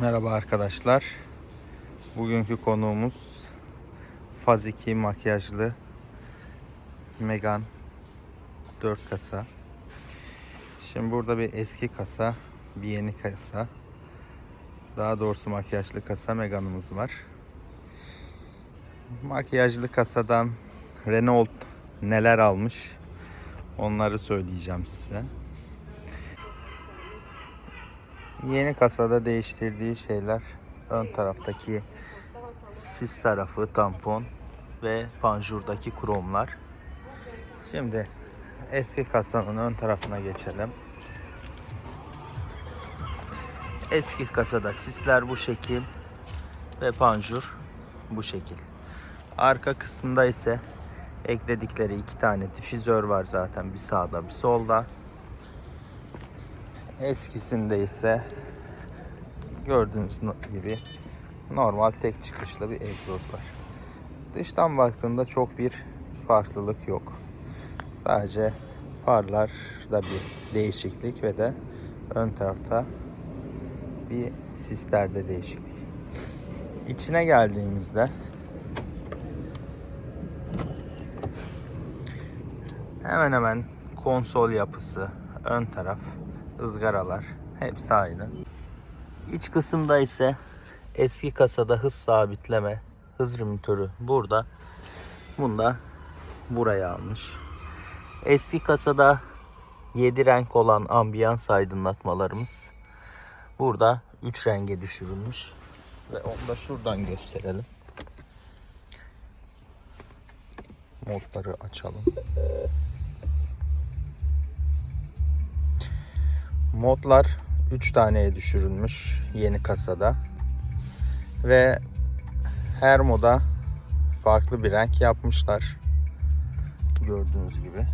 Merhaba arkadaşlar. Bugünkü konuğumuz Faz 2 makyajlı Megan 4 kasa. Şimdi burada bir eski kasa, bir yeni kasa. Daha doğrusu makyajlı kasa Megan'ımız var. Makyajlı kasadan Renault neler almış onları söyleyeceğim size. Yeni kasada değiştirdiği şeyler ön taraftaki sis tarafı tampon ve panjurdaki kromlar. Şimdi eski kasanın ön tarafına geçelim. Eski kasada sisler bu şekil ve panjur bu şekil. Arka kısmında ise ekledikleri iki tane difüzör var zaten bir sağda bir solda. Eskisinde ise gördüğünüz gibi normal tek çıkışlı bir egzoz var. Dıştan baktığında çok bir farklılık yok. Sadece farlarda bir değişiklik ve de ön tarafta bir sislerde değişiklik. İçine geldiğimizde hemen hemen konsol yapısı, ön taraf, ızgaralar hepsi aynı. İç kısımda ise eski kasada hız sabitleme, hız limitörü burada. Bunda buraya almış. Eski kasada 7 renk olan ambiyans aydınlatmalarımız burada 3 renge düşürülmüş. Ve onu da şuradan gösterelim. Modları açalım. Modlar 3 taneye düşürülmüş yeni kasada. Ve her moda farklı bir renk yapmışlar. Gördüğünüz gibi.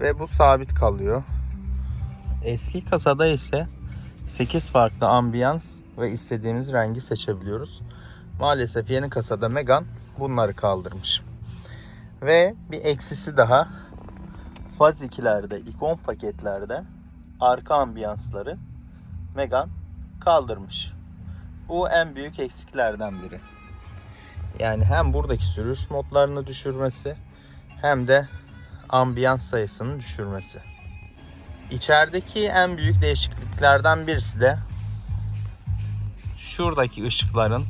Ve bu sabit kalıyor. Eski kasada ise 8 farklı ambiyans ve istediğimiz rengi seçebiliyoruz. Maalesef yeni kasada Megan bunları kaldırmış. Ve bir eksisi daha. Faz 2'lerde, ikon paketlerde arka ambiyansları Megan kaldırmış. Bu en büyük eksiklerden biri. Yani hem buradaki sürüş modlarını düşürmesi hem de ambiyans sayısını düşürmesi. İçerideki en büyük değişikliklerden birisi de şuradaki ışıkların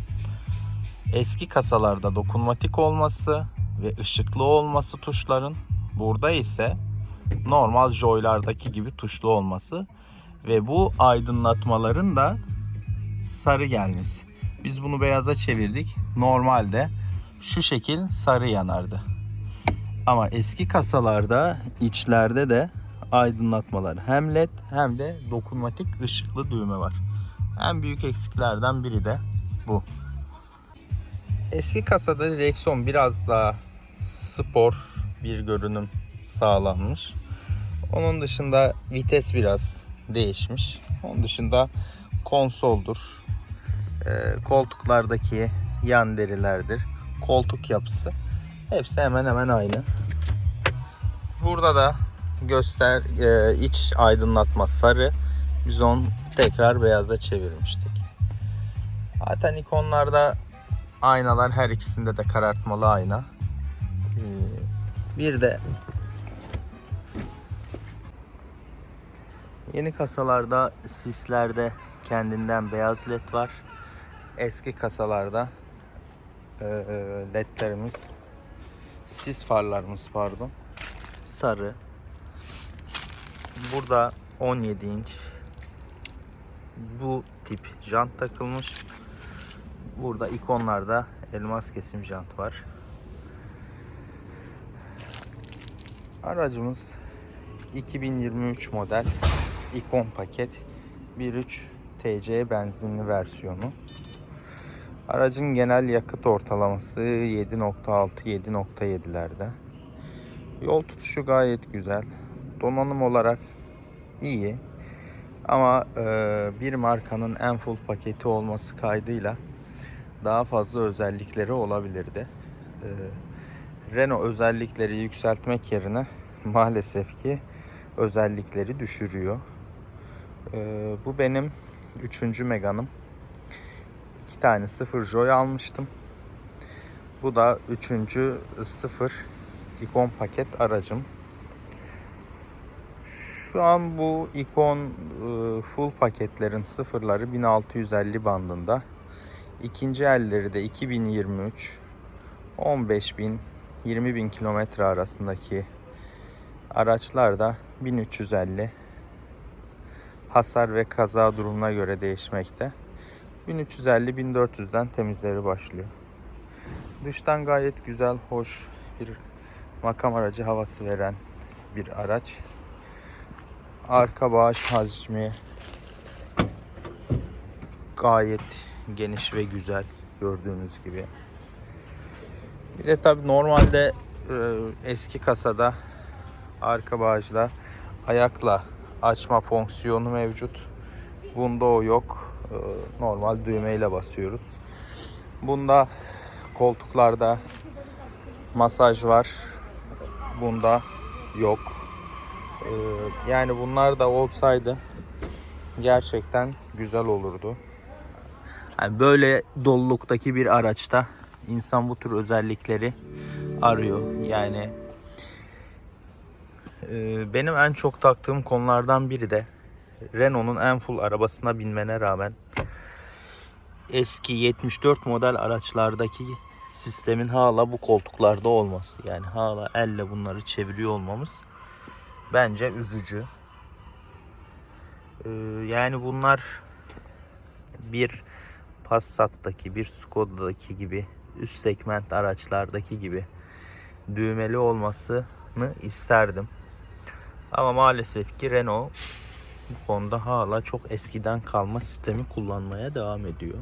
eski kasalarda dokunmatik olması ve ışıklı olması tuşların burada ise normal joylardaki gibi tuşlu olması ve bu aydınlatmaların da sarı gelmesi. Biz bunu beyaza çevirdik. Normalde şu şekil sarı yanardı. Ama eski kasalarda içlerde de aydınlatmalar hem led hem de dokunmatik ışıklı düğme var. En büyük eksiklerden biri de bu. Eski kasada direksiyon biraz daha spor bir görünüm sağlanmış. Onun dışında vites biraz değişmiş. Onun dışında konsoldur. Ee, koltuklardaki yan derilerdir. Koltuk yapısı. Hepsi hemen hemen aynı. Burada da göster e, iç aydınlatma sarı. Biz onu tekrar beyaza çevirmiştik. Zaten ikonlarda aynalar her ikisinde de karartmalı ayna. Ee, bir de Yeni kasalarda sislerde kendinden beyaz led var. Eski kasalarda e, ledlerimiz sis farlarımız pardon sarı. Burada 17 inç bu tip jant takılmış. Burada ikonlarda elmas kesim jant var. Aracımız 2023 model ikon paket 1.3 TC benzinli versiyonu. Aracın genel yakıt ortalaması 7.6-7.7'lerde. Yol tutuşu gayet güzel. Donanım olarak iyi. Ama e, bir markanın en full paketi olması kaydıyla daha fazla özellikleri olabilirdi. E, Renault özellikleri yükseltmek yerine maalesef ki özellikleri düşürüyor. Ee, bu benim Üçüncü Megane'ım. İki tane sıfır Joy almıştım. Bu da üçüncü sıfır ikon paket aracım. Şu an bu ikon e, full paketlerin sıfırları 1650 bandında. İkinci elleri de 2023 15.000 20.000 kilometre arasındaki araçlar da 1350 hasar ve kaza durumuna göre değişmekte. 1350-1400'den temizleri başlıyor. Dıştan gayet güzel, hoş bir makam aracı havası veren bir araç. Arka bağış hacmi gayet geniş ve güzel gördüğünüz gibi. Bir de tabi normalde e, eski kasada arka bağışla ayakla açma fonksiyonu mevcut. Bunda o yok. E, normal düğmeyle basıyoruz. Bunda koltuklarda masaj var. Bunda yok. E, yani bunlar da olsaydı gerçekten güzel olurdu. Yani böyle doluluktaki bir araçta insan bu tür özellikleri arıyor. Yani benim en çok taktığım konulardan biri de Renault'un en full arabasına binmene rağmen eski 74 model araçlardaki sistemin hala bu koltuklarda olması. Yani hala elle bunları çeviriyor olmamız bence üzücü. Ee, yani bunlar bir Passat'taki, bir Skoda'daki gibi üst segment araçlardaki gibi düğmeli olmasını isterdim. Ama maalesef ki Renault bu konuda hala çok eskiden kalma sistemi kullanmaya devam ediyor.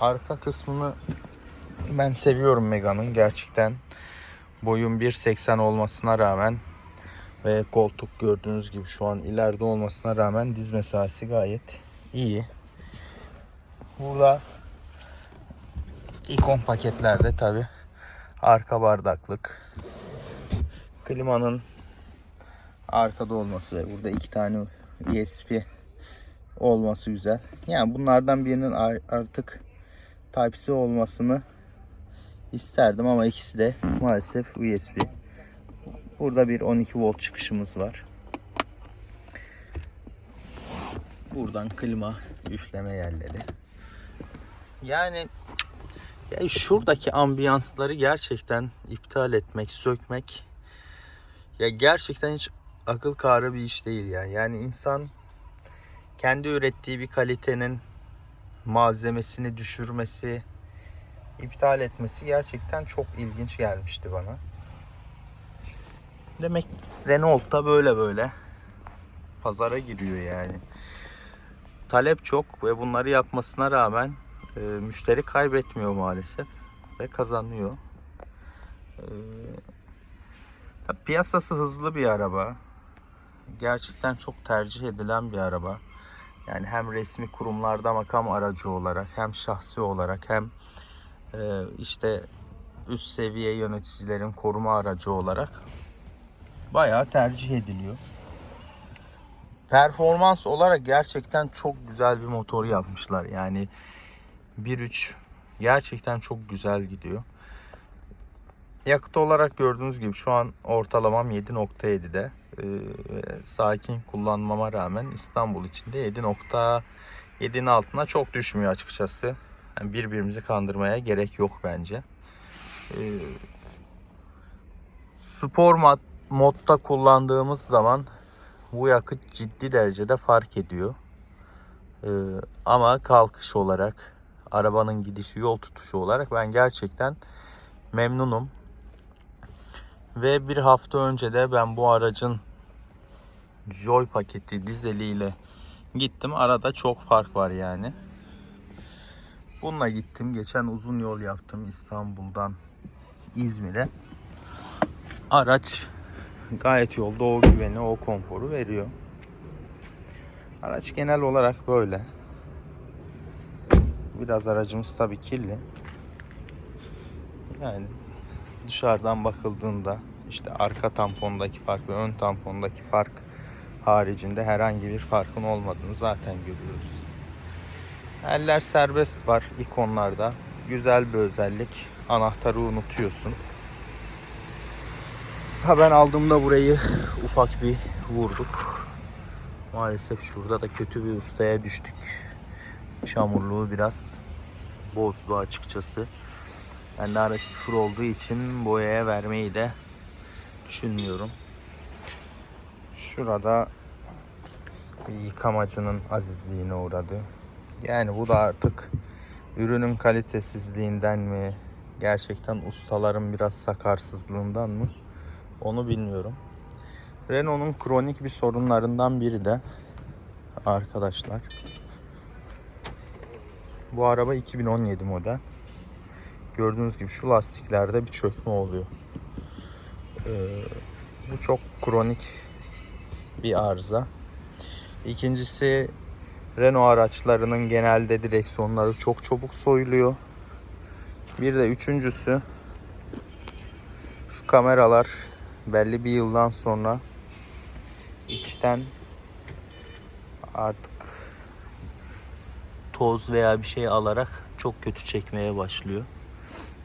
Arka kısmını ben seviyorum Megane'ın gerçekten boyum 1.80 olmasına rağmen ve koltuk gördüğünüz gibi şu an ileride olmasına rağmen diz mesafesi gayet iyi. Burada ikon paketlerde tabi arka bardaklık klimanın arkada olması ve burada iki tane ESP olması güzel. Yani bunlardan birinin ar- artık Type-C olmasını isterdim ama ikisi de maalesef USB. Burada bir 12 volt çıkışımız var. Buradan klima üfleme yerleri. Yani ya şuradaki ambiyansları gerçekten iptal etmek, sökmek ya gerçekten hiç akıl kârı bir iş değil ya. Yani insan kendi ürettiği bir kalitenin malzemesini düşürmesi, iptal etmesi gerçekten çok ilginç gelmişti bana. Demek Renault da böyle böyle pazara giriyor yani. Talep çok ve bunları yapmasına rağmen e, müşteri kaybetmiyor maalesef ve kazanıyor. E, piyasası hızlı bir araba. Gerçekten çok tercih edilen bir araba. Yani hem resmi kurumlarda makam aracı olarak hem şahsi olarak hem e, işte üst seviye yöneticilerin koruma aracı olarak bayağı tercih ediliyor. Performans olarak gerçekten çok güzel bir motor yapmışlar. Yani 1.3 gerçekten çok güzel gidiyor. Yakıt olarak gördüğünüz gibi şu an ortalamam 7.7'de. Ee, sakin kullanmama rağmen İstanbul içinde 7.7'nin altına çok düşmüyor açıkçası. Yani birbirimizi kandırmaya gerek yok bence. Ee, spor mod, modda kullandığımız zaman bu yakıt ciddi derecede fark ediyor. Ee, ama kalkış olarak, arabanın gidişi, yol tutuşu olarak ben gerçekten memnunum. Ve bir hafta önce de ben bu aracın Joy paketi dizeliyle gittim. Arada çok fark var yani. Bununla gittim. Geçen uzun yol yaptım İstanbul'dan İzmir'e. Araç gayet yolda o güveni, o konforu veriyor. Araç genel olarak böyle. Biraz aracımız tabii kirli. Yani dışarıdan bakıldığında işte arka tampondaki fark ve ön tampondaki fark haricinde herhangi bir farkın olmadığını zaten görüyoruz. Eller serbest var ikonlarda. Güzel bir özellik. Anahtarı unutuyorsun. Ha ben aldığımda burayı ufak bir vurduk. Maalesef şurada da kötü bir ustaya düştük. Çamurluğu biraz bozdu açıkçası. De araç sıfır olduğu için boyaya vermeyi de düşünmüyorum. Şurada bir yıkamacının azizliğine uğradı. Yani bu da artık ürünün kalitesizliğinden mi, gerçekten ustaların biraz sakarsızlığından mı onu bilmiyorum. Renault'un kronik bir sorunlarından biri de arkadaşlar. Bu araba 2017 model. Gördüğünüz gibi şu lastiklerde bir çökme oluyor. Ee, bu çok kronik bir arıza. İkincisi Renault araçlarının genelde direksiyonları çok çabuk soyuluyor. Bir de üçüncüsü şu kameralar belli bir yıldan sonra içten artık toz veya bir şey alarak çok kötü çekmeye başlıyor.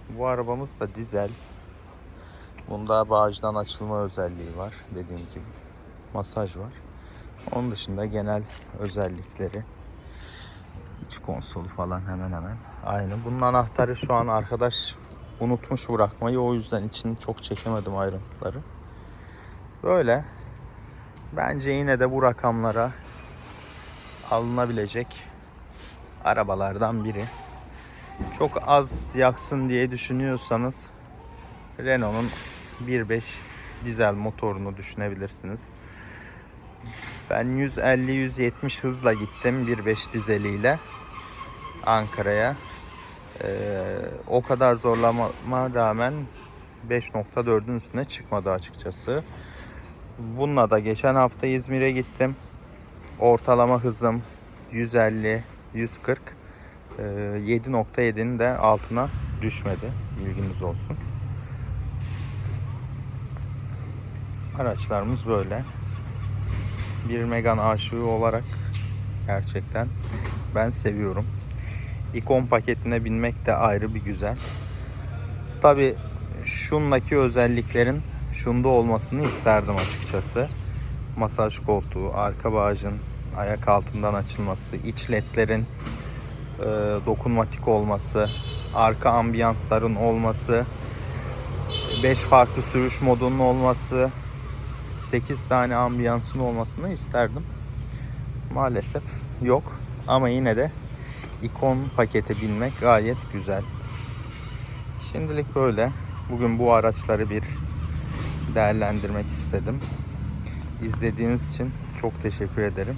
Bu arabamız da dizel. Bunda bağcıdan açılma özelliği var dediğim gibi. Masaj var. Onun dışında genel özellikleri iç konsolu falan hemen hemen aynı. Bunun anahtarı şu an arkadaş unutmuş bırakmayı o yüzden için çok çekemedim ayrıntıları. Böyle bence yine de bu rakamlara alınabilecek arabalardan biri. Çok az yaksın diye düşünüyorsanız Renault'un 1.5 dizel motorunu düşünebilirsiniz. Ben 150-170 hızla gittim 1.5 dizeliyle Ankara'ya. Ee, o kadar zorlamama rağmen 5.4'ün üstüne çıkmadı açıkçası. Bununla da geçen hafta İzmir'e gittim. Ortalama hızım 150 140 Ee, 7.7'nin de altına düşmedi. Bilginiz olsun. Araçlarımız böyle. Bir Megan aşığı olarak gerçekten ben seviyorum. İkon paketine binmek de ayrı bir güzel. Tabi şundaki özelliklerin şunda olmasını isterdim açıkçası. Masaj koltuğu, arka bağcın ayak altından açılması, iç ledlerin e, dokunmatik olması, arka ambiyansların olması, 5 farklı sürüş modunun olması, 8 tane ambiyansın olmasını isterdim. Maalesef yok ama yine de ikon pakete binmek gayet güzel. Şimdilik böyle. Bugün bu araçları bir değerlendirmek istedim. İzlediğiniz için çok teşekkür ederim.